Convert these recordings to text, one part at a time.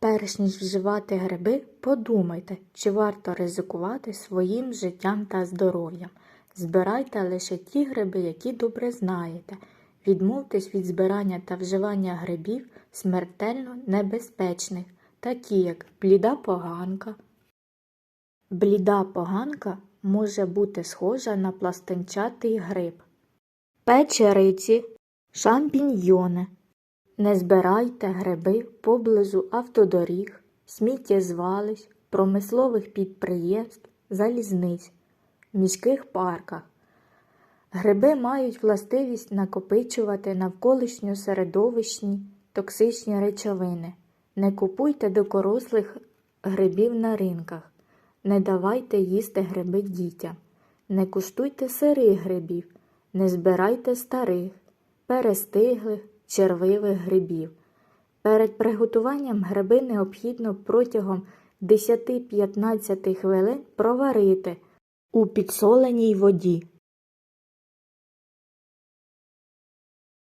Перш ніж вживати гриби, подумайте, чи варто ризикувати своїм життям та здоров'ям. Збирайте лише ті гриби, які добре знаєте. Відмовтесь від збирання та вживання грибів смертельно небезпечних, такі як бліда поганка. Бліда поганка може бути схожа на пластинчатий гриб. Печериці, шампіньйони. Не збирайте гриби поблизу автодоріг, сміттєзвалищ, промислових підприємств, залізниць, міських парках. Гриби мають властивість накопичувати навколишньо середовищні токсичні речовини. Не купуйте дикорослих грибів на ринках. Не давайте їсти гриби дітям. Не куштуйте сирих грибів. Не збирайте старих, перестиглих, червивих грибів. Перед приготуванням гриби необхідно протягом 10-15 хвилин проварити у підсоленій воді.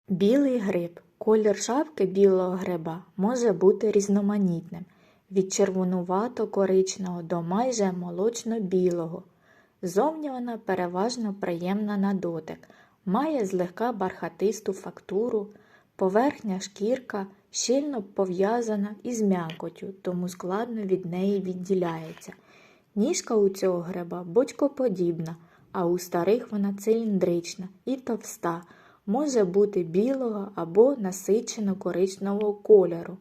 Білий гриб. Колір шапки білого гриба може бути різноманітним від червонувато-коричневого до майже молочно-білого. Зовні вона переважно приємна на дотик, має злегка бархатисту фактуру, поверхня шкірка щільно пов'язана із м'якотю, тому складно від неї відділяється. Ніжка у цього гриба бочкоподібна, а у старих вона циліндрична і товста, може бути білого або насичено коричневого кольору.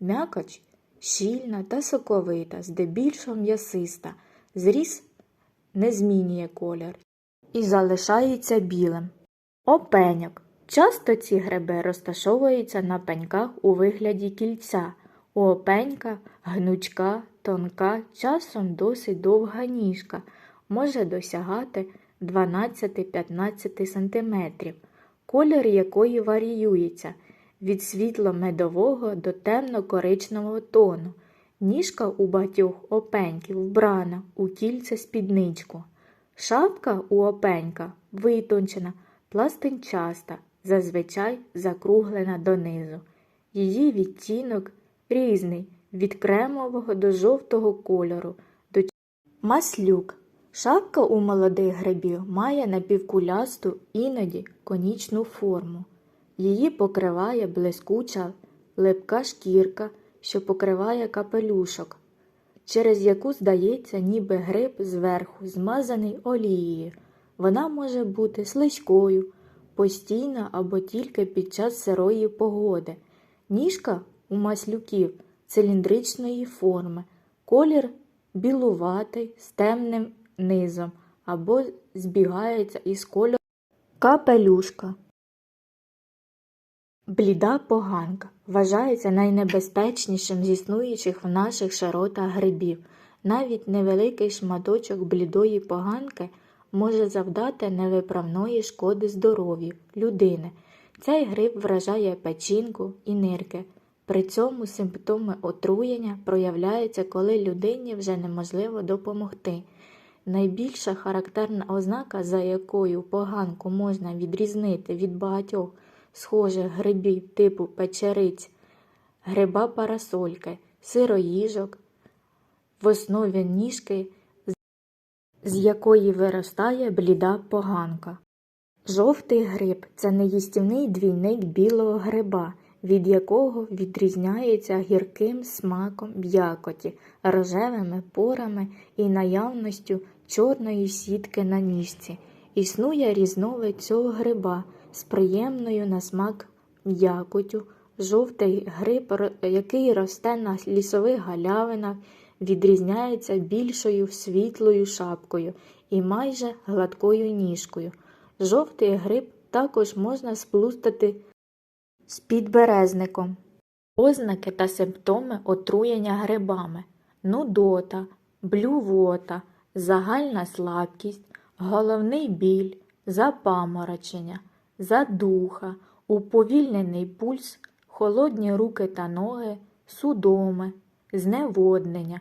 М'якоч щільна та соковита, здебільшого м'ясиста, зріз не змінює колір і залишається білим. Опеньок. Часто ці гриби розташовуються на пеньках у вигляді кільця. У опенька гнучка, тонка, часом досить довга ніжка, може досягати 12-15 см, колір якої варіюється від світло-медового до темно-коричневого тону. Ніжка у багатьох опеньків вбрана у кільце спідничку. Шапка у опенька витончена, пластинчаста, зазвичай закруглена донизу. Її відтінок різний від кремового до жовтого кольору. До... Маслюк. Шапка у молодих грибів має напівкулясту, іноді конічну форму. Її покриває блискуча липка шкірка, що покриває капелюшок, через яку здається, ніби гриб зверху змазаний олією. Вона може бути слизькою, постійна або тільки під час сирої погоди. Ніжка у маслюків циліндричної форми, колір білуватий з темним низом або збігається із кольором капелюшка. Бліда поганка вважається найнебезпечнішим з існуючих в наших широтах грибів. Навіть невеликий шматочок блідої поганки може завдати невиправної шкоди здоров'ю людини. Цей гриб вражає печінку і нирки. При цьому симптоми отруєння проявляються, коли людині вже неможливо допомогти. Найбільша характерна ознака, за якою поганку можна відрізнити від багатьох схожих грибів типу печериць, гриба парасольки, сироїжок, в основі ніжки, з якої виростає бліда поганка. Жовтий гриб це неїстівний двійник білого гриба, від якого відрізняється гірким смаком м'якоті, рожевими порами і наявністю чорної сітки на ніжці. Існує різновид цього гриба з приємною на смак м'якотю. Жовтий гриб, який росте на лісових галявинах, відрізняється більшою світлою шапкою і майже гладкою ніжкою. Жовтий гриб також можна сплустати з підберезником. Ознаки та симптоми отруєння грибами, нудота, блювота, загальна слабкість, головний біль, запаморочення, задуха, уповільнений пульс, холодні руки та ноги, судоми, зневоднення,